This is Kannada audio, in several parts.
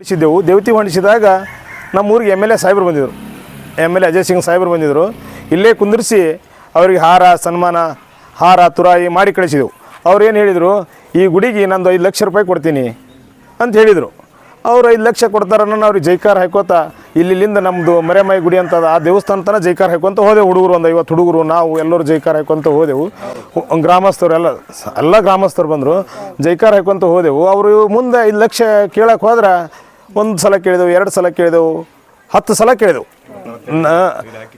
ಹೊಂಡಿಸಿದ್ದೆವು ದೇವತಿ ಹೊಂಡಿಸಿದಾಗ ನಮ್ಮ ಊರಿಗೆ ಎಂ ಎಲ್ ಎ ಸಾಹೇಬರು ಬಂದಿದ್ದರು. M L A Ajay Singh ಸಾಹೇಬರು ಬಂದಿದ್ದರು. ಇಲ್ಲೇ ಕುಂದಿರಿಸಿ ಅವರಿಗೆ ಹಾರ ಸನ್ಮಾನ ಹಾರ ತುರಾಯಿ ಮಾಡಿ ಕಳಿಸಿದೆವು. ಅವ್ರು ಏನು ಹೇಳಿದರು ಈ ಗುಡಿಗೆ ನಂದು ಐದು ಲಕ್ಷ ರೂಪಾಯಿ ಕೊಡ್ತೀನಿ ಅಂತ ಹೇಳಿದರು. ಅವ್ರು ಐದು ಲಕ್ಷ ಕೊಡ್ತಾರನ್ನ ಅವ್ರಿಗೆ ಜೈಕಾರ ಹಾಕೋತ ಇಲ್ಲಿಲ್ಲಿಂದ ನಮ್ಮದು ಮರೆಮಾಯಿ ಗುಡಿ ಅಂತ ಅದ, ಆ ದೇವಸ್ಥಾನ ತನಕ ಜೈಕಾರ ಹಾಕೊಂತ ಹೋದೆವು. ಹುಡುಗರು ಒಂದು ಐವತ್ತು ಹುಡುಗರು ನಾವು ಎಲ್ಲರೂ ಜೈಕಾರ ಹಾಕೊಂತ ಹೋದೆವು. ಗ್ರಾಮಸ್ಥರು ಎಲ್ಲ ಎಲ್ಲ ಗ್ರಾಮಸ್ಥರು ಬಂದರು ಜೈಕಾರ ಹಾಕೊಂತ ಹೋದೆವು. ಅವರು ಮುಂದೆ ಐದು ಲಕ್ಷ ಕೇಳಕ್ಕೆ ಹೋದ್ರೆ ಒಂದು ಸಲ ಕೇಳಿದೆವು, ಎರಡು ಸಲ ಕೇಳಿದೆವು, ಹತ್ತು ಸಲ ಕೇಳಿದೆವು.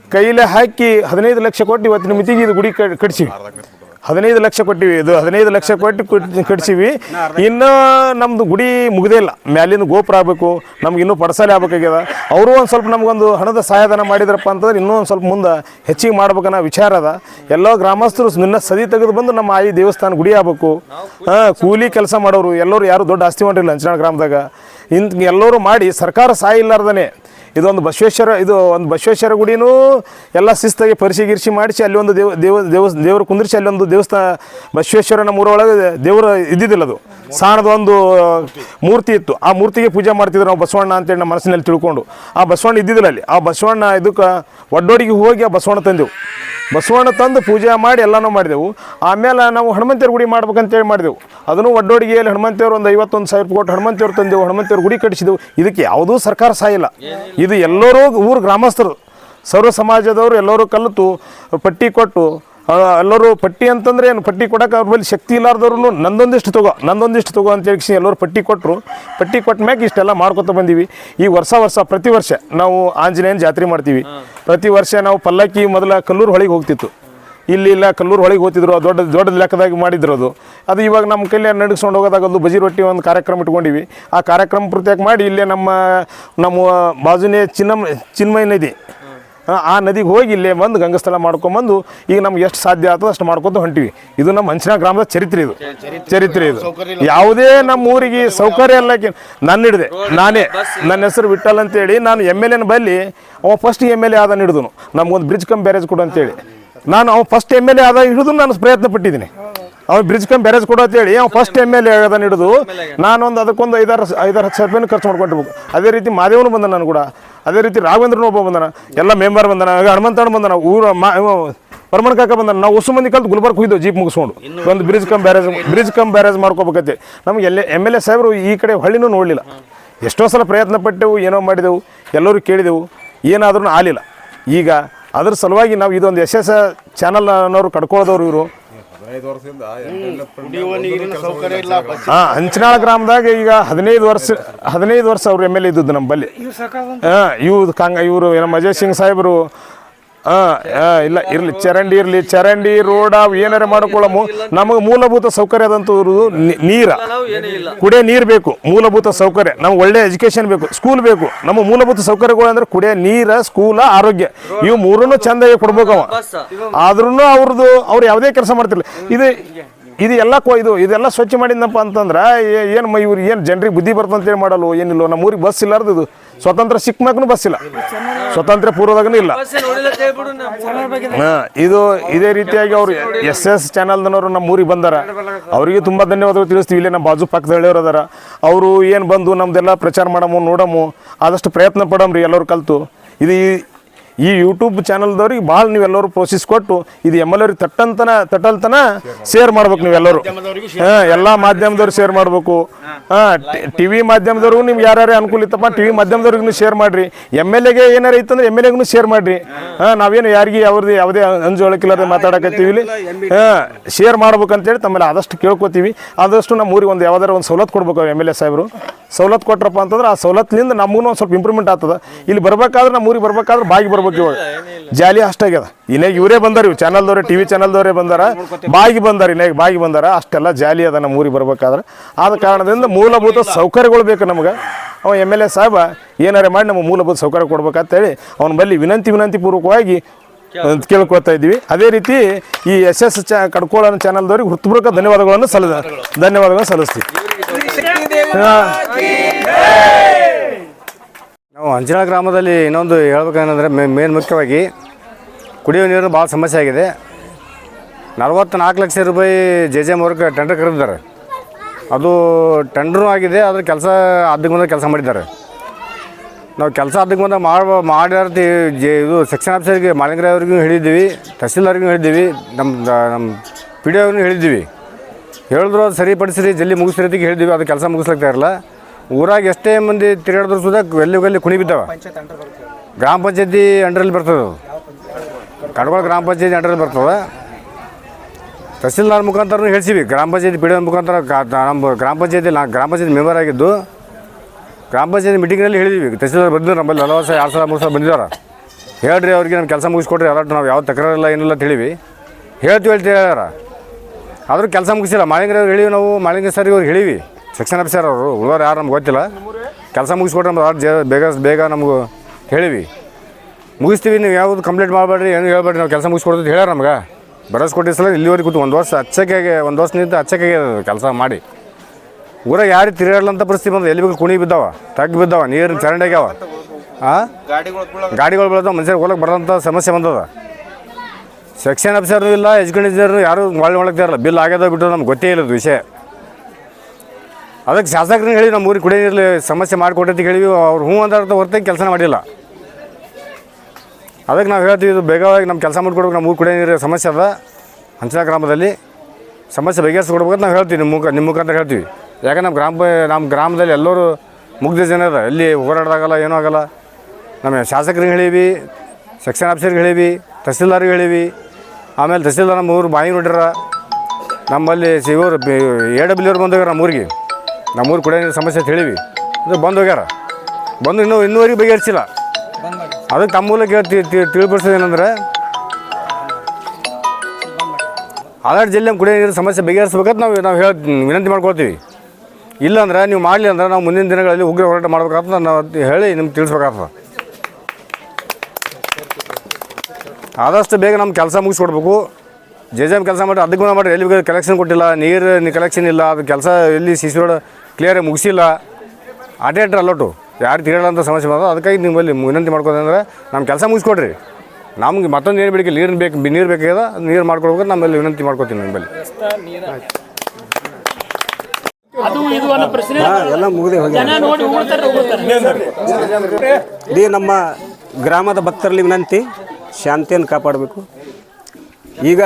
ಕೈಲೇ ಹಾಕಿ ಹದಿನೈದು ಲಕ್ಷ ಕೊಟ್ಟು ಇವತ್ತಿನ ಮಿತಿಗೆ ಇದು ಗುಡಿ ಕಟ್- ಕಟ್ಸಿವಿ. ಹದಿನೈದು ಲಕ್ಷ ಕೊಟ್ಟಿವಿ, ಇದು ಹದಿನೈದು ಲಕ್ಷ ಕೊಟ್ಟು ಕೊಟ್- ಕಟ್ಸಿವಿ. ಇನ್ನು ನಮ್ಮದು ಗುಡಿ ಮುಗದೇ ಇಲ್ಲ. ಮ್ಯಾಲಿಂದ ಗೋಪುರ ಆಗಬೇಕು, ನಮ್ಗೆ ಇನ್ನೂ ಪಡಸಾಲೆ ಆಗ್ಬೇಕಾಗ್ಯದ. ಅವರು ಒಂದು ಸ್ವಲ್ಪ ನಮಗೊಂದು ಹಣದ ಸಹಾಯಧನ ಮಾಡಿದ್ರಪ್ಪ ಅಂತಂದ್ರೆ ಇನ್ನೂ ಒಂದು ಸ್ವಲ್ಪ ಮುಂದೆ ಹೆಚ್ಚಿಗೆ ಮಾಡ್ಬೇಕನ್ನೋ ವಿಚಾರ ಅದ. ಎಲ್ಲ ಗ್ರಾಮಸ್ಥರು ನಿನ್ನ ಸದಿ ತೆಗೆದು ಬಂದು ನಮ್ಮ ಆಯಿ ದೇವಸ್ಥಾನ ಗುಡಿ ಆಗ್ಬೇಕು. ಹಾಂ, ಕೂಲಿ ಕೆಲಸ ಮಾಡೋರು, ಎಲ್ಲರೂ ಯಾರು ದೊಡ್ಡ ಆಸ್ತಿ ಮಾಡಿರಲಿಲ್ಲ ಅಂಚನಾಳ್ ಗ್ರಾಮದಾಗ. ಇಂತ ಎಲ್ಲರೂ ಮಾಡಿ ಸರ್ಕಾರ ಸಹಾಯ ಇಲ್ಲಾರ್ದೇ ಇದೊಂದು ಬಸವೇಶ್ವರ, ಇದು ಒಂದು ಬಸವೇಶ್ವರ ಗುಡಿನೂ ಎಲ್ಲ ಶಿಸ್ತಾಗಿ ಪರಿಸಿ ಗಿರಿಸಿ ಮಾಡಿಸಿ ಅಲ್ಲಿ ಒಂದು ದೇವ ದೇವ ದೇವ, ದೇವರು ಕುಂದಿರಿಸಿ ಅಲ್ಲಿ ಒಂದು ದೇವಸ್ಥಾನ, ಬಸವೇಶ್ವರನ ಮೂರೊಳಗೆ ದೇವರು ಇದ್ದಿದ್ದಿಲ್ಲ ಅದು. ಸಾಣದ ಒಂದು ಮೂರ್ತಿ ಇತ್ತು. ಆ ಮೂರ್ತಿಗೆ ಪೂಜೆ ಮಾಡ್ತಿದ್ರು ನಾವು ಬಸವಣ್ಣ ಅಂತೇಳಿ ನಮ್ಮ ಮನಸ್ಸಿನಲ್ಲಿ ತಿಳ್ಕೊಂಡು. ಆ ಬಸವಣ್ಣ ಇದ್ದಿದ್ದಿಲ್ಲ ಅಲ್ಲಿ. ಆ ಬಸವಣ್ಣ ಇದಕ್ಕೆ ಒಡ್ಡೋಡಿಗೆ ಹೋಗಿ ಆ ಬಸವಣ್ಣ ತಂದೆವು. ಬಸವಣ್ಣ ತಂದು ಪೂಜೆ ಮಾಡಿ ಎಲ್ಲನೂ ಮಾಡಿದೆವು. ಆಮೇಲೆ ನಾವು ಹನುಮಂತೇವ್ರ ಗುಡಿ ಮಾಡ್ಬೇಕಂತೇಳಿ ಮಾಡಿದೆವು. ಅದನ್ನು ಒಡ್ಡೋಡಿಗೆಯಲ್ಲಿ ಹನುಮಂತೇವ್ರು ಒಂದು ಐವತ್ತೊಂದು ಸಾವಿರ ಕೊಟ್ಟು ಹನುಮಂತೇವ್ರು ತಂದೆವು. ಹನುಮಂತೇವ್ರ ಗುಡಿ ಕಟ್ಟಿಸಿದೆವು. ಇದಕ್ಕೆ ಯಾವುದೂ ಸರ್ಕಾರ ಸಾಯಿಲ್ಲ. ಇದು ಎಲ್ಲರೂ ಊರು ಗ್ರಾಮಸ್ಥರು ಸರ್ವ ಸಮಾಜದವರು ಎಲ್ಲರೂ ಕಲಿತು ಪಟ್ಟಿ ಕೊಟ್ಟು ಎಲ್ಲರೂ ಪಟ್ಟಿ ಅಂತಂದ್ರೆ ಏನು? ಪಟ್ಟಿ ಕೊಡೋಕೆ ಅವ್ರ ಬಳಿ ಶಕ್ತಿ ಇಲ್ಲಾರ್ದವ್ರು ನಂದೊಂದಿಷ್ಟು ತಗೋ ನಂದೊಂದಿಷ್ಟು ತಗೋ ಅಂತ ಹೇಳಿ ಎಲ್ಲರೂ ಪಟ್ಟಿ ಕೊಟ್ಟರು ಪಟ್ಟಿ ಕೊಟ್ಟ ಮ್ಯಾಗ ಇಷ್ಟೆಲ್ಲ ಮಾಡ್ಕೊತ ಬಂದೀವಿ. ಈ ವರ್ಷ ವರ್ಷ ಪ್ರತಿ ವರ್ಷ ನಾವು ಆಂಜನೇಯನ ಜಾತ್ರೆ ಮಾಡ್ತೀವಿ. ಪ್ರತಿ ವರ್ಷ ನಾವು ಪಲ್ಲಕ್ಕಿ ಮೊದಲ ಕಲ್ಲೂರು ಹೊಳಿಗೆ ಹೋಗ್ತಿತ್ತು. ಇಲ್ಲಿ ಇಲ್ಲ ಕಲ್ಲೂರು ಒಳಗೆ ಹೋಗ್ತಿದ್ರು ದೊಡ್ಡ ದೊಡ್ಡ ಲೆಕ್ಕದಾಗಿ ಮಾಡಿದ್ರು ಅದು ಅದು ಇವಾಗ ನಮ್ಮ ಕೈಲಿ ನಡ್ಸ್ಕೊಂಡು ಹೋಗೋದಾಗ ಅದು ಬಜಿ ರೊಟ್ಟಿ ಒಂದು ಕಾರ್ಯಕ್ರಮ ಇಟ್ಕೊಂಡಿವಿ. ಆ ಕಾರ್ಯಕ್ರಮ ಪೂರ್ತಿಯಾಗಿ ಮಾಡಿ ಇಲ್ಲೇ ನಮ್ಮ ನಮ್ಮ ಬಾಜುನೇ ಚಿನ್ನಮ್ಮ ಚಿನ್ಮಯ ನದಿ. ಆ, ನದಿಗೆ ಹೋಗಿ ಇಲ್ಲೇ ಬಂದು ಗಂಗಸ್ಥಳ ಮಾಡ್ಕೊಂಬಂದು ಈಗ ನಮ್ಗೆ ಎಷ್ಟು ಸಾಧ್ಯ ಆಗ್ತದೆ ಅಷ್ಟು ಮಾಡ್ಕೊತ ಹೊಂಟಿವಿ. ಇದು ನಮ್ಮ ಹಂಚಿನ ಗ್ರಾಮದ ಚರಿತ್ರೆ ಇದು. ಚರಿತ್ರೆ ಇದು. ಯಾವುದೇ ನಮ್ಮ ಊರಿಗೆ ಸೌಕರ್ಯ ಎಲ್ಲ ನನ್ನ ಹಿಡಿದೆ. ನಾನೇ. ನನ್ನ ಹೆಸರು ವಿಠಲ್ ಅಂತೇಳಿ ನಾನು ಎಂ ಎಲ್ ಎನ ಬಲ್ಲಿ ಅವ ಫಸ್ಟ್ ಎಂ ಎಲ್ ಎ ಆದ ಹಿಡಿದನು. ನಮ್ಗೊಂದು ಬ್ರಿಡ್ಜ್ ಕಮ್ ಬ್ಯಾರೇಜ್ ಕೊಡು ಅಂತೇಳಿ. ನಾನು ಅವ್ನು ಫಸ್ಟ್ ಎಂ ಎಲ್ ಎ ಆದ ಹಿಡಿದು ನಾನು ಪ್ರಯತ್ನ ಪಟ್ಟಿದ್ದೀನಿ ಅವ್ನು ಬ್ರಿಡ್ಜ್ ಕಮ್ ಬ್ಯಾರೇಜ್ ಕೊಡ ಅಂತ ಹೇಳಿ ಅವ್ನು ಫಸ್ಟ್ ಎಂ ಎಲ್ ಎ ಅದನ್ನು ಹಿಡಿದು ನಾನೊಂದು ಅದಕ್ಕೊಂದು ಐದಾರು ಐದಾರು ಹತ್ತು ಸಾವಿರ ಖರ್ಚು ಮಾಡ್ಕೊಂಡಿರ್ಬೇಕು ಅದೇ ರೀತಿ ಮಾದೇವನು ಬಂದ ನಾನು ಕೂಡ. ಅದೇ ರೀತಿ ರಾಘವೇಂದ್ರನು ಒಬ್ಬ ಬಂದನ. ಎಲ್ಲ ಮೆಂಬರ್ ಬಂದನ. ಹನುಮಂತಣ್ಣ ಬಂದನ. ಊರ ಮಾ ಪರಮಣ ಕಾಕ ಬಂದ ನಾವು ಹೊಸ ಮಂದಿ ಕಲ್ತು ಗುಲ್ಬರ್ಗ್ ಹೋಗಿದ್ದೆವು ಜೀಪ್ ಮುಗಿಸ್ಕೊಂಡು. ಒಂದು bridge cum barrage bridge cum barrage ಮಾಡ್ಕೋಬೇಕಂತೆ. ನಮ್ಗೆ ಎಲ್ಲ ಎಂ ಎಲ್ ಎ ಸಾಹೇಬರು ಈ ಕಡೆ ಹಳ್ಳಿನೂ ನೋಡಲಿಲ್ಲ. ಎಷ್ಟೋ ಸಲ ಪ್ರಯತ್ನ ಪಟ್ಟೆವು ಏನೋ ಮಾಡಿದೆವು, ಎಲ್ಲರೂ ಕೇಳಿದೆವು ಏನಾದರೂ ಆಲಿಲ್ಲ ಈಗ ಅದ್ರ ಸಲುವಾಗಿ ನಾವು ಇದೊಂದು ಯಶಸ್ ಎಸ್ ಚಾನಲ್ ಅನ್ನೋರು ಕಡ್ಕೊಳ್ಳೋದವ್ರು ಇವರು. ಹಾ ಹಂಚನಾಳ ಗ್ರಾಮದಾಗ ಈಗ ಹದಿನೈದು ವರ್ಷ ಹದಿನೈದು ವರ್ಷ ಅವ್ರು ಎಂ ಎಲ್ ಎ ಇದ್ದದ್ದು ನಮ್ಮಲ್ಲಿ ಹಾಂ ಇವ್ರು ಕಾಂಗ ಇವರು ನಮ್ಮ ಅಜಯ್ ಸಿಂಗ್ ಸಾಹೇಬರು ಇಲ್ಲ, ಇರಲಿ, ಚರಂಡಿ ಇರಲಿ, ಚರಂಡಿ ರೋಡ್ ಏನಾರ ಮಾಡ್ಕೊಳ್ಳಮು ನಮಗೆ ಮೂಲಭೂತ ಸೌಕರ್ಯ ನೀ- ನೀರ. ಕುಡಿಯೋ ನೀರು ಬೇಕು, ಮೂಲಭೂತ ಸೌಕರ್ಯ. ನಮ್ಗೆ ಒಳ್ಳೆ ಎಜುಕೇಶನ್ ಬೇಕು, ಸ್ಕೂಲ್ ಬೇಕು. ನಮ್ಮ ಮೂಲಭೂತ ಸೌಕರ್ಯಗಳು ಅಂದ್ರೆ ಕುಡಿಯೋ ನೀರ, ಸ್ಕೂಲ, ಆರೋಗ್ಯ. ಇವು ಮೂರನ್ನು ಚಂದಾಗಿ ಕೊಡ್ಬೇಕು ಅವ ಆದ್ರೂ ಅವ್ರದ್ದು, ಅವ್ರು ಯಾವುದೇ ಕೆಲಸ ಮಾಡ್ತಿರ್ಲಿ. ಇದು ಇದು ಎಲ್ಲ ಕೊ ಇದು, ಇದೆಲ್ಲ ಸ್ವಚ್ಛ ಮಾಡಿದ್ನಪ್ಪ ಅಂತಂದ್ರೆ ಏನು ಇವ್ರು ಏನು ಜನರಿಗೆ ಬುದ್ಧಿ ಬರ್ತಂತೇಳಿ ಮಾಡಲ್ವೋ ಏನಿಲ್ಲ ನಮ್ಮ ಊರಿಗೆ ಬಸ್ ಇಲ್ಲಾರ್ದು ಇದು ಸ್ವತಂತ್ರ ಸಿಕ್ಕಮ್ಯಾಗೂ ಬಸ್ ಇಲ್ಲ. ಸ್ವತಂತ್ರ ಪೂರ್ವದಾಗೂ ಇಲ್ಲ. ಹಾ, ಇದು ಇದೇ ರೀತಿಯಾಗಿ ಅವರು ಎಸ್ ಎಸ್ ಚಾನಲ್ದನವರು ನಮ್ಮ ಊರಿಗೆ ಬಂದಾರ. ಅವರಿಗೆ ತುಂಬ ಧನ್ಯವಾದಗಳು ತಿಳಿಸ್ತೀವಿ. ಇಲ್ಲೇ ನಮ್ಮ ಬಾಜು ಪಕ್ಕದ ಅದಾರ. ಅವರು ಏನು ಬಂದು ನಮ್ದೆಲ್ಲ ಪ್ರಚಾರ ಮಾಡಮು ನೋಡಮು ಆದಷ್ಟು ಪ್ರಯತ್ನ ಪಡಮ್ರಿ ಎಲ್ಲರೂ ಕಲ್ತು. ಇದು ಈ- ಯೂಟ್ಯೂಬ್ ಚಾನಲ್ದವ್ರಿಗೆ ಭಾಳ ನೀವೆಲ್ಲರೂ ಪ್ರೋಸೆಸ್ ಕೊಟ್ಟು ಇದು ಎಂ ಎಲ್ ಅವ್ರಿಗೆ ತಟ್ಟಂತನ ತಟ್ಟಲ್ತನ ಶೇರ್ ಮಾಡ್ಬೇಕು ನೀವೆಲ್ಲರೂ. ಹಾಂ, ಎಲ್ಲ ಮಾಧ್ಯಮದವ್ರು ಶೇರ್ ಮಾಡಬೇಕು. ಹಾಂ, ಟಿ ವಿ ಮಾಧ್ಯಮದವ್ರಿಗೂ ನಿಮ್ಗೆ ಯಾರ್ಯಾರು ಅನುಕೂಲ ಇತ್ತಪ್ಪ ಟಿ ವಿ ಮಾಧ್ಯಮದವ್ರಿಗೂ ಶೇರ್ ಮಾಡಿರಿ. ಎಂ ಎಲ್ ಎಗೆ ಏನಾರ ಇತ್ತಂದ್ರೆ ಎಂ ಎಲ್ ಎಗೂ ಶೇರ್ ಮಾಡಿರಿ. ಹಾಂ, ನಾವೇನು ಯಾರಿಗೆ ಯಾವ್ದು, ಯಾವುದೇ ಅಂಜು ಒಳಕಿಲ್ಲದೆ ಮಾತಾಡಕತ್ತೀವಿ ಇಲ್ಲಿ. ಹಾಂ ಶೇರ್ ಮಾಡ್ಬೇಕಂತೇಳಿ ತಮ್ಮಲ್ಲಿ ಆದಷ್ಟು ಕೇಳ್ಕೊತೀವಿ. ಆದಷ್ಟು ನಮ್ಮ ಊರಿಗೆ ಒಂದು ಯಾವ್ದಾರು ಒಂದು ಸವಲತ್ತು ಕೊಡ್ಬೇಕು ಎಂ ಎಲ್ ಎ ಸಾಹೇಬರು. ಸವಲತ್ತು ಕೊಟ್ರಪ್ಪ ಅಂತಂದ್ರೆ ಆ ಸವಲತ್ತಿನಿಂದ ನಮಗೂ ಒಂದು ಸ್ವಲ್ಪ ಇಂಪ್ರೂವ್ಮೆಂಟ್ ಆಗ್ತದೆ. ಇಲ್ಲಿ ಬರ್ಬೇಕಾದ್ರೆ ನಮ್ಮ ಊರಿಗೆ ಬರ್ಬೇಕಾದ್ರೆ ಬಾಗಿ ಬರ್ಬೇಕು. ಇವಾಗ ಜಾಲಿ ಅಷ್ಟಾಗ್ಯದ ಇನ್ನೇ ಇವರೇ ಬಂದಾರ ಇವು ಚಾನಲ್ದವ್ರೆ ಟಿ ವಿ ಚಾನಲ್ದವರೇ ಬಂದಾರ ಬಾಗಿ ಬಂದಾರ ಇನ್ನೇ ಬಾಗಿ ಬಂದಾರ ಅಷ್ಟೆಲ್ಲ ಜಾಲಿ ಅದ ನಮ್ಮ ಊರಿಗೆ ಬರ್ಬೇಕಾದ್ರೆ. ಆದ ಕಾರಣದಿಂದ ಮೂಲಭೂತ ಸೌಕರ್ಯಗಳು ಬೇಕು ನಮ್ಗೆ. ಅವ ಎಂ ಎಲ್ ಎ ಸಾಹೇಬ ಏನಾರೇ ಮಾಡಿ ನಮಗೆ ಮೂಲಭೂತ ಸೌಕರ್ಯ ಕೊಡ್ಬೇಕಂತೇಳಿ ಅವನ ಬಲ್ಲಿ ವಿನಂತಿ ವಿನಂತಿ ಪೂರ್ವಕವಾಗಿ ಅಂತ ಕೇಳ್ಕೊತಾ ಇದ್ದೀವಿ. ಅದೇ ರೀತಿ ಈ ಎಸ್ ಎಸ್ ಚ ಕಡ್ಕೋಳ ಚಾನಲ್ದವ್ರಿಗೆ ಹೃತ್ಪೂರ್ವಕ ಧನ್ಯವಾದಗಳನ್ನು ಸಲ್ಲ ಧನ್ಯವಾದಗಳನ್ನು ಸಲ್ಲಿಸ್ತೀವಿ. ನಾವು ಅಂಜನಾಳ ಗ್ರಾಮದಲ್ಲಿ ಇನ್ನೊಂದು ಹೇಳ್ಬೇಕೇನಂದರೆ ಮೇನ್ ಮುಖ್ಯವಾಗಿ ಕುಡಿಯುವ ನೀರು ಭಾಳ ಸಮಸ್ಯೆ ಆಗಿದೆ. ನಲವತ್ತ್ನಾಲ್ಕು ಲಕ್ಷ ರೂಪಾಯಿ ಜೆ ಜೆ ಅವ್ರಿಗೆ ಟೆಂಡರ್ ಕರೆದಿದ್ದಾರೆ. ಅದು ಟೆಂಡ್ರೂ ಆಗಿದೆ ಅದ್ರ ಕೆಲಸ ಅದಕ್ಕೆ ಬಂದ ಕೆಲಸ ಮಾಡಿದ್ದಾರೆ. ನಾವು ಕೆಲಸ ಅದಕ್ಕೆ ಬಂದ ಮಾಡುವ ಮಾಡಿರ್ತೀವಿ ಜೆ ಇದು ಸೆಕ್ಷನ್ ಆಫೀಸರ್ಗೆ ಮಾಲಿಂಗ್ರೆ ಅವ್ರಿಗೂ ಹೇಳಿದ್ದೀವಿ, ತಹಸೀಲ್ದಾರ್ಗೂ ಹೇಳಿದ್ದೀವಿ ನಮ್ಮ ನಮ್ಮ ಪಿ ಡಿ ಅವ್ರಿಗೂ ಹೇಳಿದ್ದೀವಿ. ಹೇಳಿದ್ರು ಅದು ಸರಿಪಡಿಸ್ರಿ, ಜಲ್ದಿ ಮುಗಿಸ್ರಿ ಅಂತ ಹೇಳಿದ್ದೀವಿ, ಅದು ಕೆಲಸ ಮುಗಿಸ್ಲಾಗ್ತಾ ಇರಲ್ಲ ಊರಾಗ ಎಷ್ಟೇ ಮಂದಿ ತಿರುಗಾಡಿದ್ರು ಸುದ ಎಲ್ಲಿ ಎಲ್ಲಿ ಕುಣಿ ಬಿದ್ದಾವ. ಗ್ರಾಮ ಪಂಚಾಯತಿ ಅಂಡ್ರಲ್ಲಿ ಬರ್ತದೆ ಕಡಗೋಳ ಗ್ರಾಮ ಪಂಚಾಯತಿ ಅಂಡ್ರಲ್ಲಿ ಬರ್ತದೆ. ತಹಸೀಲ್ದಾರ್ ಮುಖಾಂತರ ಹೇಳ್ತೀವಿ ಗ್ರಾಮ ಪಂಚಾಯತಿ ಪಿ ಡಿ ಮುಖಾಂತರ ನಮ್ಮ ಗ್ರಾಮ ಪಂಚಾಯತಿ ನಾ ಗ್ರಾಮ ಪಂಚಾಯತಿ ಮೆಂಬರ್ ಆಗಿದ್ದು ಗ್ರಾಮ ಪಂಚಾಯತಿ ಮೀಟಿಂಗ್ನಲ್ಲಿ ಹೇಳಿದ್ವಿ. ತಹಸೀಲ್ದಾರ್ ಬಂದಿದ್ರು, ನಮ್ಮಲ್ಲಿ ಹಲವಾರು ಸಲ ಎರಡು ಸಾವಿರ, ಮೂರು ಸಲ ಬಂದಿದ್ದಾರೆ. ಹೇಳ್ರಿ ಅವ್ರಿಗೆ ನಮ್ಮ ಕೆಲಸ ಮುಗಿಸ್ಕೊಡ್ರಿ ಅಲರ್ಟ್ ನಾವು ಯಾವ ತಕರಾರಿಲ್ಲ, ಏನಿಲ್ಲ ತಿಳಿವಿ ಹೇಳ್ತೀವಿ ಹೇಳ್ತೀವಿ ಹೇಳ್ತಿ ಹೇಳ್ಯಾರ. ಆದರೂ ಕೆಲಸ ಮುಗಿಸಿಲ್ಲ. ಮಾಳಿಂಗ್ರಿ ಅವ್ರು ಹೇಳಿವಿ ನಾವು ಮಾಳಿಂಗ ಸರ್ ಅವ್ರಿಗೆ ಹೇಳಿವಿ. ಸೆಕ್ಷನ್ ಆಫೀಸರ್ ಅವರು, ಉಳಿದವ್ರು ಯಾರು ನಮ್ಗೆ ಗೊತ್ತಿಲ್ಲ. ಕೆಲಸ ಮುಗಿಸ್ಕೊಟ್ರೆ ಅಷ್ಟು ಜ, ಬೇಗ ಬೇಗ ನಮ್ಗೆ ಹೇಳಿವಿ. ಮುಗಿಸ್ತೀವಿ, ನೀವು ಯಾವುದು ಕಂಪ್ಲೀಟ್ ಮಾಡಬೇಡ್ರಿ, ಏನು ಹೇಳ್ಬೇಡ್ರಿ, ನಾವು ಕೆಲಸ ಮುಗಿಸ್ಕೊಡ್ತೀವಿ ಹೇಳ್ಯಾರ ನಮ್ಗೆ. ಕೊಟ್ಟಿದ್ದ ಸಲ ಇಲ್ಲಿವರೆಗೆ ಕೂತು ಒಂದು ವರ್ಷ ಅಚ್ಚಕ್ಕೆ ಒಂದು ವರ್ಷ ನಿಂತು ಕೆಲಸ ಮಾಡಿ. ಊರಾಗ ಯಾರು ತಿರುಗಾಡ್ಲಂತ ಪರಿಸ್ಥಿತಿ ಬಂದು, ಎಲ್ಲಿ ಕುಣಿ ಬಿದ್ದಾವ, ತಗ್ಗಿ ಬಿದ್ದಾವ, ನೀರು ಚರಂಡಿ ಆಗ್ಯಾವ. ಹಾಂ ಗಾಡಿಗಳು ಬೆಳೆದ ಮನುಷ್ಯರು ಹೋಗಕ್ಕೆ ಬರೋಂಥ ಸಮಸ್ಯೆ ಬಂದದ. ಸೆಕ್ಷನ್ ಆಫೀಸರ್ನೂ ಇಲ್ಲ ಎಜುಕೇಷನ್ ಯಾರು ಒಳ್ಳೆ ಇರಲ್ಲ ಬಿಲ್ ಆಗ್ಯದ ಬಿಟ್ಟು ನಮ್ಗೆ ಗೊತ್ತೇ ಇಲ್ಲದ ವಿಷಯ. ಅದಕ್ಕೆ ಶಾಸಕರು ಹೇಳಿ ನಮ್ಮ ಊರಿಗೆ ಕುಡಿಯೋ ನೀರಲ್ಲಿ ಸಮಸ್ಯೆ ಮಾಡಿಕೊಟ್ಟಂತ ಹೇಳಿ ಅವ್ರು ಹ್ಞೂ ಅಂತ ಹೊರತಾಗಿ ಕೆಲಸ ಮಾಡಿಲ್ಲ ಅದಕ್ಕೆ ನಾವು ಹೇಳ್ತೀವಿ ಇದು ಬೇಗವಾಗಿ ನಮ್ಮ ಕೆಲಸ ಮಾಡಿಕೊಡ್ಬೇಕು ನಮ್ಮ ಊರು ಕುಡಿಯೋ ನೀರಿನ ಸಮಸ್ಯೆ ಅದ ಹಂಚಿನ ಗ್ರಾಮದಲ್ಲಿ ಸಮಸ್ಯೆ ಬಗೆಹರಿಸ್ಕೊಡ್ಬೇಕಂತ ನಾವು ಹೇಳ್ತೀವಿ ನಿಮ್ಮ ಮುಖ ನಿಮ್ಮ ಮುಖಾಂತರ ಹೇಳ್ತೀವಿ ಯಾಕಂದ್ರೆ ನಮ್ಮ ಗ್ರಾಮ ನಮ್ಮ ಗ್ರಾಮದಲ್ಲಿ ಎಲ್ಲರೂ ಮುಗ್ಧ ಜನ ಅದ ಎಲ್ಲಿ ಹೋರಾಡೋದಾಗಲ್ಲ ಏನೂ ಆಗಲ್ಲ ನಮ್ಮ ಶಾಸಕರಿಗೆ ಹೇಳೀವಿ ಸೆಕ್ಷನ್ ಆಫೀಸರ್ಗೆ ಹೇಳೀವಿ ತಹಸೀಲ್ದಾರ್ಗೆ ಹೇಳೀವಿ ಆಮೇಲೆ ತಹಸೀಲ್ದಾರ್ ನಮ್ಮ ಊರು ಬಾಯಿ ನೋಡ್ಯಾರ ನಮ್ಮಲ್ಲಿ ಇವರು ಎ ಡಬ್ಲ್ಯೂ ಅವ್ರು ಬಂದಾಗ ನಮ್ಮ ಊರಿಗೆ ನಮ್ಮ ಊರು ಕುಡಿಯೋ ನೀರಿನ ಸಮಸ್ಯೆ ಅಂತ ಹೇಳಿವಿ. ಅದು ಬಂದು ಹೋಗ್ಯಾರ. ಬಂದು ಇನ್ನೂ ಇನ್ನೂವರೆಗೆ ಬಗೆಹರಿಸಿಲ್ಲ. ಅದಕ್ಕೆ ತಮ್ಮ ಮೂಲಕ ತಿಳಿಪಡಿಸೋದು ಏನಂದ್ರೆ ಆಧಾರ್ ಜಿಲ್ಲೆ ಕುಡಿಯೋ ನೀರಿನ ಸಮಸ್ಯೆ ಬಗೆಹರಿಸ್ಬೇಕಂತ ನಾವು ನಾವು ಹೇಳ ವಿನಂತಿ ಮಾಡ್ಕೊಳ್ತೀವಿ. ಇಲ್ಲಾಂದ್ರೆ ನೀವು ಮಾಡಲಿ ಅಂದ್ರೆ ನಾವು ಮುಂದಿನ ದಿನಗಳಲ್ಲಿ ಉಗ್ರ ಹೋರಾಟ ಮಾಡ್ಬೇಕಂತ ನಾವು ಹೇಳಿ ನಿಮ್ಗೆ ತಿಳಿಸ್ಬೇಕಾಗ್ತದೆ ಆದಷ್ಟು ಬೇಗ ನಮ್ಮ ಕೆಲಸ ಮುಗಿಸ್ಕೊಡ್ಬೇಕು. ಜೆ ಜೆ ಎಂ ಕೆಲಸ ಮಾಡಿ ಅದಕ್ಕೆ ಮಾಡಿ ಎಲ್ಲಿ ಕಲೆಕ್ಷನ್ ಕೊಟ್ಟಿಲ್ಲ, ನೀರು ಕಲೆಕ್ಷನ್ ಇಲ್ಲ, ಅದು ಕೆಲಸ ಎಲ್ಲಿ ಸಿ ಸಿ ರೋಡ್ ಕ್ಲಿಯರಾಗಿ ಮುಗಿಸಿಲ್ಲ. ಅಡ್ಡಾಡ್ರಿ ಅಲ್ಲೊಟ್ಟು ಯಾರು ತಿರುಗಾಡೋಂಥ ಸಮಸ್ಯೆ ಬಂದ ಅದಕ್ಕಾಗಿ ನಿಮ್ಮಲ್ಲಿ ವಿನಂತಿ ಮಾಡ್ಕೋದಂದ್ರೆ ನಮ್ಮ ಕೆಲಸ ಮುಗಿಸ್ಕೊಡ್ರಿ. ನಮ್ಗೆ ಮತ್ತೊಂದು ಏನು ಬೇಕು ನೀರು ಬೇಕು ನೀರು ಬೇಕಾಗ್ಯದ ನೀರು ಮಾಡ್ಕೊಡ್ಬೇಕು ನಮ್ಮಲ್ಲಿ ವಿನಂತಿ ಮಾಡ್ಕೋತೀನಿ ನಿಮ್ಮಲ್ಲಿ. ಅದು ಇದು ಅನ್ನೋ ಪ್ರಶ್ನೆ. ಎಲ್ಲ ಮುಗಿದೇ ಹೋಗಿ ಜನ ನೋಡಿ ಹೋಗ್ತಾರೆ ಹೋಗ್ತಾರೆ ಇದೇ ನಮ್ಮ ಗ್ರಾಮದ ಭಕ್ತರಲ್ಲಿ ವಿನಂತಿ ಶಾಂತಿಯನ್ನು ಕಾಪಾಡಬೇಕು. ಈಗ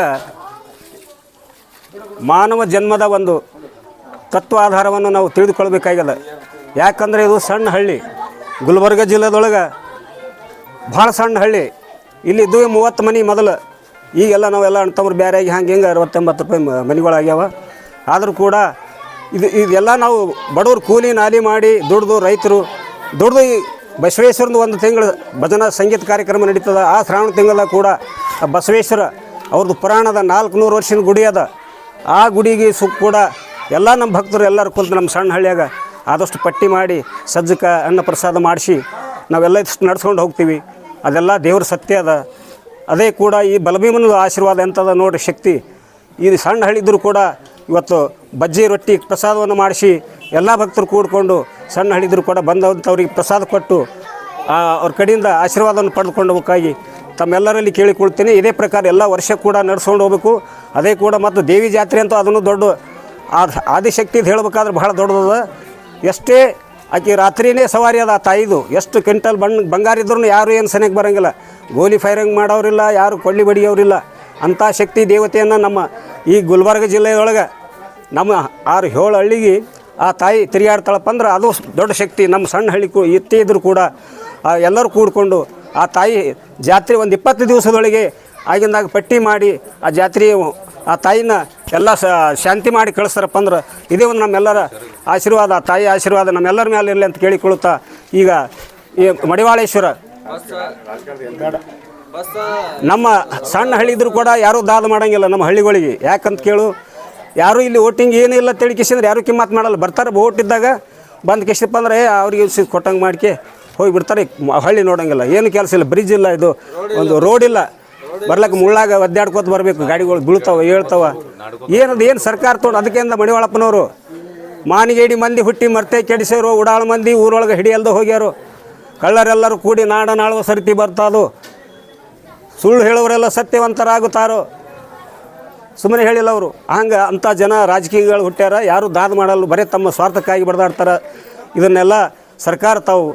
ಮಾನವ ಜನ್ಮದ ಒಂದು ತತ್ವ ಆಧಾರವನ್ನು ನಾವು ತಿಳಿದುಕೊಳ್ಬೇಕಾಗ್ಯದ ಯಾಕಂದರೆ ಇದು ಸಣ್ಣ ಹಳ್ಳಿ. ಗುಲ್ಬರ್ಗ ಜಿಲ್ಲೆದೊಳಗೆ ಭಾಳ ಸಣ್ಣ ಹಳ್ಳಿ. ಇಲ್ಲಿ ಇದ್ದು ಮೂವತ್ತು ಮನೆ ಮೊದಲು. ಈಗೆಲ್ಲ ನಾವೆಲ್ಲ ಬೇರೆ ಆಗಿ ಹಂಗೆ ಹಿಂಗೆ ಅರವತ್ತೆಂಬತ್ತು ರೂಪಾಯಿ ಮನೆಗಳಾಗ್ಯಾವ. ಆದರೂ ಕೂಡ ಇದು ಇದೆಲ್ಲ ನಾವು ಬಡವ್ರು ಕೂಲಿ ನಾಲಿ ಮಾಡಿ ದುಡ್ದು ರೈತರು ದುಡ್ದು ಈ ಬಸವೇಶ್ವರಂದು ಒಂದು ತಿಂಗಳು ಭಜನಾ ಸಂಗೀತ ಕಾರ್ಯಕ್ರಮ ನಡೀತದ. ಆ ಶ್ರಾವಣ ತಿಂಗಳ ಕೂಡ ಬಸವೇಶ್ವರ ಅವ್ರದ್ದು ಪುರಾಣದ ನಾಲ್ಕುನೂರು ವರ್ಷದ ಗುಡಿ ಅದ. ಆ ಗುಡಿಗೆ ಸು ಕೂಡ ಎಲ್ಲ ನಮ್ಮ ಭಕ್ತರು ಎಲ್ಲರೂ ಕುಂತು ನಮ್ಮ ಸಣ್ಣ ಹಳ್ಳಿಯಾಗ ಆದಷ್ಟು ಪಟ್ಟಿ ಮಾಡಿ ಸಜ್ಜಕ ಅನ್ನ ಪ್ರಸಾದ ಮಾಡಿಸಿ ನಾವೆಲ್ಲ ಇಷ್ಟು ನಡ್ಸ್ಕೊಂಡು ಹೋಗ್ತೀವಿ. ಅದೆಲ್ಲ ದೇವ್ರ ಸತ್ಯ ಅದ. ಅದೇ ಕೂಡ ಈ ಬಲಭೀಮನ ಆಶೀರ್ವಾದ ಎಂಥದ ನೋಡಿ ಶಕ್ತಿ. ಈ ಸಣ್ಣ ಹಳ್ಳಿದ್ರು ಕೂಡ ಇವತ್ತು ಬಜ್ಜಿ ರೊಟ್ಟಿ ಪ್ರಸಾದವನ್ನು ಮಾಡಿಸಿ ಎಲ್ಲ ಭಕ್ತರು ಕೂಡಿಕೊಂಡು ಸಣ್ಣ ಹಳ್ಳಿದ್ರು ಕೂಡ ಬಂದಂಥವ್ರಿಗೆ ಪ್ರಸಾದ ಕೊಟ್ಟು ಅವ್ರ ಕಡೆಯಿಂದ ಆಶೀರ್ವಾದವನ್ನು ಪಡೆದುಕೊಂಡು ಹೋಗ್ಬೇಕಾಗಿ ತಮ್ಮೆಲ್ಲರಲ್ಲಿ ಕೇಳಿಕೊಳ್ತೀನಿ. ಇದೇ ಪ್ರಕಾರ ಎಲ್ಲ ವರ್ಷ ಕೂಡ ನಡ್ಸ್ಕೊಂಡು ಹೋಗಬೇಕು. ಅದೇ ಕೂಡ ಮತ್ತು ದೇವಿ ಜಾತ್ರೆ ಅಂತೂ ಅದನ್ನು ದೊಡ್ಡ ಆದ ಆದಿಶಕ್ತಿ ಹೇಳ್ಬೇಕಾದ್ರೆ ಬಹಳ ದೊಡ್ಡದದ. ಎಷ್ಟೇ ಆಕೆ ರಾತ್ರಿನೇ ಸವಾರಿ ಅದ ಆ ತಾಯಿದು. ಎಷ್ಟು ಕ್ವಿಂಟಲ್ ಬಣ್ಣ ಬಂಗಾರ ಇದ್ರೂ ಯಾರು ಏನು ಸನಿಗೆ ಬರೋಂಗಿಲ್ಲ. ಗೋಲಿ ಫೈರಿಂಗ್ ಮಾಡೋರಿಲ್ಲ ಯಾರು ಕೊಳ್ಳಿ ಬಡಿಯೋರಿಲ್ಲ ಅಂಥ ಶಕ್ತಿ, ದೇವತೆಯನ್ನು ನಮ್ಮ ಈ ಗುಲ್ಬರ್ಗ ಜಿಲ್ಲೆಯೊಳಗೆ ನಮ್ಮ ಆರು ಏಳು ಹಳ್ಳಿಗೆ ಆ ತಾಯಿ ತಿರುಗಾಡ್ತಾಳಪ್ಪ ಅಂದ್ರೆ ಅದು ದೊಡ್ಡ ಶಕ್ತಿ. ನಮ್ಮ ಸಣ್ಣ ಹಳ್ಳಿ ಕೂ ಇತ್ತೇ ಇದ್ರೂ ಕೂಡ ಎಲ್ಲರೂ ಕೂಡಿಕೊಂಡು ಆ ತಾಯಿ ಜಾತ್ರೆ ಒಂದು ಇಪ್ಪತ್ತು ದಿವಸದೊಳಗೆ ಆಗಿಂದಾಗ ಪಟ್ಟಿ ಮಾಡಿ ಆ ಜಾತ್ರೆ ಆ ತಾಯಿನ ಎಲ್ಲ ಶಾಂತಿ ಮಾಡಿ ಕಳಿಸ್ತಾರಪ್ಪ ಅಂದ್ರೆ. ಇದೇ ಒಂದು ನಮ್ಮೆಲ್ಲರ ಆಶೀರ್ವಾದ. ತಾಯಿ ಆಶೀರ್ವಾದ ನಮ್ಮೆಲ್ಲರ ಮೇಲೆ ಇರಲಿ ಅಂತ ಕೇಳಿಕೊಳ್ಳುತ್ತಾ, ಈಗ ಈ ಮಡಿವಾಳೇಶ್ವರ. ನಮ್ಮ ಸಣ್ಣ ಹಳ್ಳಿ ಇದ್ರೂ ಕೂಡ ಯಾರೂ ದಾದ ಮಾಡೋಂಗಿಲ್ಲ ನಮ್ಮ ಹಳ್ಳಿಗಳಿಗೆ. ಯಾಕಂತ ಕೇಳು, ಯಾರೂ ಇಲ್ಲಿ ಓಟಿಂಗ್ ಏನಿಲ್ಲ ತಿಳಿಕಿಸಿದ್ರೆ ಯಾರೂ ಕಿಮ್ಮತ್ ಮಾಡಲ್ಲ. ಬರ್ತಾರೆ ಓಟ್ ಇದ್ದಾಗ ಬಂದು ಕಿಸಪ್ಪ ಅಂದ್ರೆ ಅವ್ರಿಗೆ ಕೊಟ್ಟಂಗೆ ಮಾಡ್ಕೆ ಹೋಗಿ ಬಿಡ್ತಾರೆ ಹಳ್ಳಿ ನೋಡೋಂಗಿಲ್ಲ. ಏನು ಕೆಲಸ ಇಲ್ಲ. ಬ್ರಿಡ್ಜ್ ಇಲ್ಲ ಇದು. ಒಂದು ರೋಡ್ ಇಲ್ಲ. ಬರ್ಲಕ್ಕೆ ಮುಳ್ಳಾಗ ಒದ್ದಾಡ್ಕೋತ ಬರಬೇಕು, ಗಾಡಿಗಳು ಬೀಳ್ತಾವ ಹೇಳ್ತಾವ ಏನದು, ಏನು ಸರ್ಕಾರ ತೊಗೊಂಡು ಅದಕ್ಕಿಂತ ಮಣಿವಾಳಪ್ಪನವರು? ಮಾನಿಗೇಡಿ ಮಂದಿ ಹುಟ್ಟಿ ಮರ್ತೆ ಕೆಡಿಸೋರು ಉಡಾಳ ಮಂದಿ ಊರೊಳಗೆ ಹಿಡಿಯಲ್ದ ಹೋಗ್ಯಾರು. ಕಳ್ಳರೆಲ್ಲರೂ ಕೂಡಿ ನಾಡ ನಾಳುವ ಸರಿತಿ ಬರ್ತದು. ಸುಳ್ಳು ಹೇಳೋರೆಲ್ಲ ಸತ್ಯವಂತರಾಗುತ್ತಾರೋ? ಸುಮ್ಮನೆ ಹೇಳಿಲ್ಲ ಅವರು. ಹಂಗೆ ಅಂಥ ಜನ ರಾಜಕೀಯಗಳು ಹುಟ್ಟ್ಯಾರ, ಯಾರು ದಾದ ಮಾಡಲ್ಲ, ಬರೀ ತಮ್ಮ ಸ್ವಾರ್ಥಕ್ಕಾಗಿ ಬಡ್ದಾಡ್ತಾರೆ. ಇದನ್ನೆಲ್ಲ ಸರ್ಕಾರ ತಾವು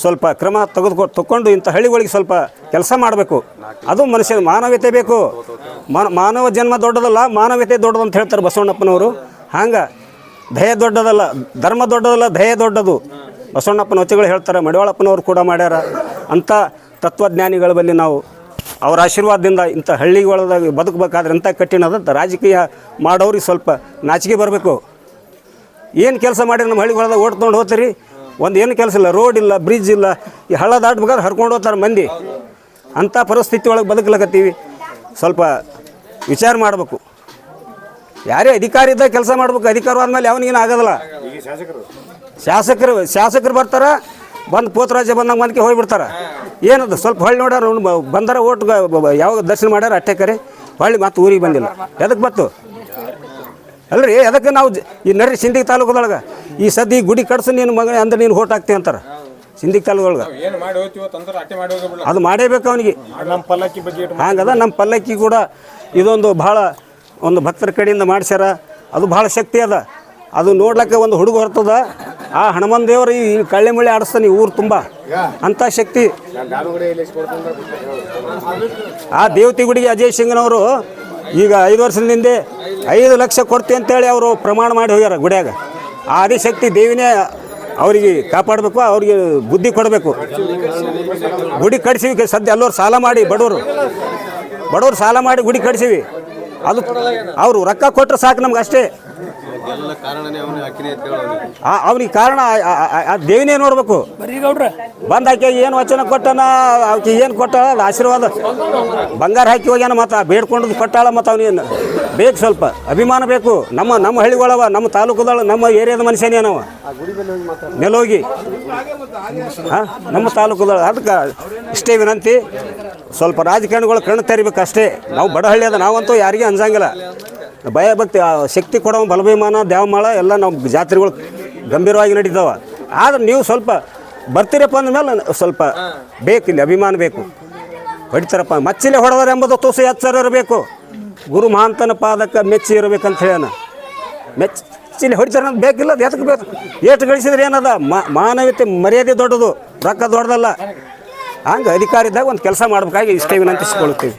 ಸ್ವಲ್ಪ ಕ್ರಮ ತೆಗೆದುಕೊ ತಗೊಂಡು ಇಂಥ ಹಳ್ಳಿಗಳಿಗೆ ಸ್ವಲ್ಪ ಕೆಲಸ ಮಾಡಬೇಕು. ಅದು ಮನುಷ್ಯ ಮಾನವೀಯತೆ ಬೇಕು. ಮಾನ- ಮಾನವ ಜನ್ಮ ದೊಡ್ಡದಲ್ಲ, ಮಾನವೀಯತೆ ದೊಡ್ಡದು ಅಂತ ಹೇಳ್ತಾರೆ ಬಸವಣ್ಣಪ್ಪನವರು. ಹಂಗೆ, ದಯ ದೊಡ್ಡದಲ್ಲ, ಧರ್ಮ ದೊಡ್ಡದಲ್ಲ, ದಯ ದೊಡ್ಡದು. ಬಸವಣ್ಣಪ್ಪನ ವಚಗಳು ಹೇಳ್ತಾರೆ, ಮಡಿವಾಳಪ್ಪನವರು ಕೂಡ ಮಾಡ್ಯಾರ. ಅಂಥ ತತ್ವಜ್ಞಾನಿಗಳ ಬಳಿ ನಾವು ಅವರ ಆಶೀರ್ವಾದದಿಂದ ಇಂಥ ಹಳ್ಳಿಗಳದಾಗ ಬದುಕಬೇಕಾದ್ರೆ ಎಂಥ ಕಠಿಣ ಅದಂತ ರಾಜಕೀಯ ಮಾಡೋರಿಗೆ ಸ್ವಲ್ಪ ನಾಚಿಕೆ ಬರಬೇಕು. ಏನು ಕೆಲಸ ಮಾಡಿ ನಮ್ಮ ಹಳ್ಳಿಗಳದಾಗ ತೊಗೊಂಡು ಹೋಗ್ತೀರಿ? ಒಂದು ಏನು ಕೆಲಸ ಇಲ್ಲ ರೋಡ್ ಇಲ್ಲ ಬ್ರಿಡ್ಜ್ ಇಲ್ಲ, ಈ ಹಳ್ಳ ದಾಟ್ಬೇಕಾದ್ರೆ ಹರ್ಕೊಂಡು ಹೋಗ್ತಾರೆ ಮಂದಿ. ಅಂಥ ಪರಿಸ್ಥಿತಿ ಒಳಗೆ ಬದುಕಲಕತ್ತೀವಿ. ಸ್ವಲ್ಪ ವಿಚಾರ ಮಾಡಬೇಕು. ಯಾರೇ ಅಧಿಕಾರಿ ಇದ್ದಾಗ ಕೆಲಸ ಮಾಡ್ಬೇಕು, ಅಧಿಕಾರ ಆದ್ಮೇಲೆ ಅವನಿಗೇನು ಆಗೋದಿಲ್ಲ. ಶಾಸಕರು ಶಾಸಕರು ಬರ್ತಾರ, ಬಂದು ಪೋತರಾಜ ಬಂದಂಗೆ ಬಂದಕ್ಕೆ ಹೋಗ್ಬಿಡ್ತಾರೆ. ಏನದು, ಸ್ವಲ್ಪ ಹೊಳ್ಳಿ ನೋಡ್ಯಾರ ಬಂದಾರ, ಓಟ್ ಯಾವಾಗ ದರ್ಶನ ಮಾಡ್ಯಾರ ಅಟ್ಟೆಕರೆ ಹೊಳ್ಳಿ ಮತ್ತೆ ಊರಿಗೆ ಬಂದಿಲ್ಲ. ಎದಕ್ಕೆ ಬತ್ತು? ಅಲ್ರಿ ಅದಕ್ಕೆ ನಾವು ಜ- ಈ ನರಿ ಸಿಂದಿಗೆ ತಾಲೂಕದೊಳಗೆ ಈ ಸದ್ಯ ಈ ಗುಡಿ ಕಟ್ಸು ನೀನು ಮಗ ಅಂದ್ರೆ ನೀನು ಹೋಟ್ ಹಾಕ್ತೀನಿ ಅಂತಾರೆ. ಸಿಂದಿಗೆ ತಾಲೂಕದೊಳಗೆ. ಏನು ಮಾಡಿ ಹೋಗ್ತೀವೋ ತಂದ್ರೆ ಅಟ್ಟೆ ಮಾಡಿ ಹೋಗ್ಬಿಡ ಅದು ಮಾಡೇಬೇಕು ಅವನಿಗೆ. ನಮ್ಮ ಪಲ್ಲಕ್ಕಿ ಬಗ್ಗೆ ಹಂಗದ ನಮ್ಮ ಪಲ್ಲಕ್ಕಿ ಕೂಡ ಇದೊಂದು ಭಾಳ ಒಂದು ಭಕ್ತರ ಕಡೆಯಿಂದ ಮಾಡ್ಸ್ಯಾರ. ಅದು ಭಾಳ ಶಕ್ತಿ ಅದ. ಅದು ನೋಡ್ಲಿಕ್ಕೆ ಒಂದು ಹುಡುಗ ಹೊರ್ತದ. ಆ ಹನುಮನ್ ದೇವರು ಈ ಕಳ್ಳೆ ಮಳೆ ಆಡಿಸ್ತಾನೆ ಈ ಊರು ತುಂಬ. ಅಂಥ ಶಕ್ತಿ. ಆ ದೇವತಿ ಗುಡಿಗೆ ಅಜಯ್ ಸಿಂಗ್ನವರು ಈಗ ಐದು ವರ್ಷದ ಹಿಂದೆ ಐದು ಲಕ್ಷ ಕೊಡ್ತೀವಿ ಅಂತೇಳಿ ಅವರು ಪ್ರಮಾಣ ಮಾಡಿ ಹೋಗ್ಯಾರ ಗುಡಿಯಾಗ. ಆ ಆದಿಶಕ್ತಿ ದೇವಿನೇ ಅವರಿಗೆ ಕಾಪಾಡಬೇಕು, ಅವ್ರಿಗೆ ಬುದ್ಧಿ ಕೊಡಬೇಕು. ಗುಡಿ ಕಟ್ಸಿವಿ ಸದ್ಯ ಎಲ್ಲರೂ ಸಾಲ ಮಾಡಿ ಬಡವರು. ಬಡವರು ಸಾಲ ಮಾಡಿ ಗುಡಿ ಕಟ್ಸಿವಿ. ಅದು ಅವರು ರೊಕ್ಕ ಕೊಟ್ಟರೆ ಸಾಕು ನಮ್ಗೆ ಅಷ್ಟೇ. ಅವನಿಗೆ ಕಾರಣ ಆ- ಆ- ಆ- ಆ ದೇವಿನೇ ನೋಡ್ಬೇಕು. ಬಂದ್ ಆಕೆ ಏನು ವಚನ ಕೊಟ್ಟನ ಆಕೆ ಏನು ಕೊಟ್ಟ ಅದು ಆಶೀರ್ವಾದ. ಬಂಗಾರ ಹಾಕಿ ಹೋಗ್ಯಾನ ಮತ್ತು ಬೇಡ್ಕೊಂಡು ಕೊಟ್ಟಾಳ ಮತ್ತು ಅವನೇನು ಬೇಕು ಸ್ವಲ್ಪ ಅಭಿಮಾನ ಬೇಕು. ನಮ್ಮ ನಮ್ಮ ಹಳ್ಳಿಗಳವ ನಮ್ಮ ತಾಲೂಕದೊಳಗೆ ನಮ್ಮ ಏರಿಯಾದ ಮನುಷ್ಯನೇ ನಾವು. ನೆಲೋಗಿ. ಹಾಂ ನಮ್ಮ ತಾಲೂಕದೊಳಗೆ ಅದಕ್ಕೆ ಇಷ್ಟೇ ವಿನಂತಿ. ಸ್ವಲ್ಪ ರಾಜಕಾರಣಿಗಳು ಕಣ್ಣು ತೆರಿಬೇಕು ಅಷ್ಟೇ ನಾವು ಬಡಹಳ್ಳಿ ಅದ ನಾವಂತೂ ಯಾರಿಗೂ ಅನ್ಸಂಗಿಲ್ಲ. ಭಯ ಭಕ್ತಿ, ಆ ಶಕ್ತಿ ಕೊಡೋ ಬಲಭಿಮಾನ, ದೇವಮಾಳ ಎಲ್ಲ ನಾವು ಜಾತ್ರೆಗಳು ಗಂಭೀರವಾಗಿ ನಡೀತಾವ. ಆದ್ರೆ ನೀವು ಸ್ವಲ್ಪ ಬರ್ತೀರಪ್ಪ ಅಂದಮೇಲೆ ಸ್ವಲ್ಪ ಬೇಕು ಇಲ್ಲಿ, ಅಭಿಮಾನ ಬೇಕು. ಹೊಡಿತಾರಪ್ಪ, ಮಚ್ಚಿಲೆ ಹೊಡೆದಾರೆ ಎಂಬುದು ತುಸು ಎಚ್ಚರ ಇರಬೇಕು. ಗುರು ಮಹಾಂತನ ಪಾದಕ್ಕೆ ಮೆಚ್ಚಿ ಇರಬೇಕಂತ ಹೇಳ್ಯಾನ. ಮೆಚ್ಚಿಲೆ ಹೊಡಿತಾರೆ ಬೇಕಿಲ್ಲ, ಅದು ಎದಕ್ಕೆ ಬೇಕು? ಏಟು ಗಳಿಸಿದ್ರೆ ಏನದ? ಮಾನವೀಯತೆ ಮರ್ಯಾದೆ ದೊಡ್ಡದು, ರೊಕ್ಕ ದೊಡ್ಡದಲ್ಲ. ಹಂಗೆ ಅಧಿಕಾರ ಇದ್ದಾಗ ಒಂದು ಕೆಲಸ ಮಾಡ್ಬೇಕಾಗಿ ಇಷ್ಟೇ ವಿನಂತಿಸಿಕೊಳ್ಳುತ್ತೀವಿ.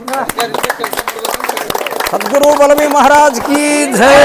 ಸದ್ಗುರು ಬಲಮಿ ಮಹಾರಾಜ್ ಕಿ ಜೈ